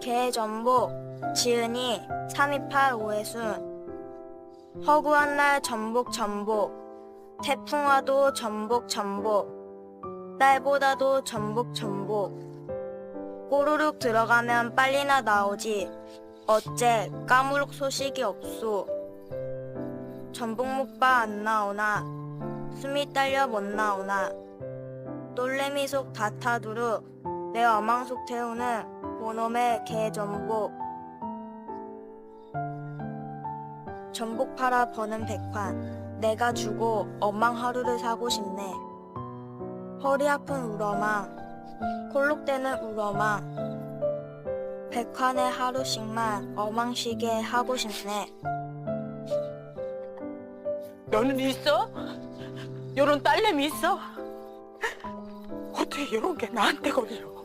개전복, 지은이, 328 오해순. 허구한 날 전복 전복, 태풍 와도 전복 전복, 딸보다도 전복 전복. 꼬르륵 들어가면 빨리나 나오지, 어째 까무룩 소식이 없소. 전복 먹바 안 나오나, 숨이 딸려 못 나오나. 놀래미 속 다타두루, 내 어망 속 태우는 보놈의 개전복. 전복 팔아 버는 백환, 내가 주고 어망 하루를 사고 싶네. 허리 아픈 우러망, 콜록대는 우러망. 백환의 하루씩만 어망시게 하고 싶네. 너는 있어? 요런 딸내미 있어? 어떻게 요런 게 나한테 걸려?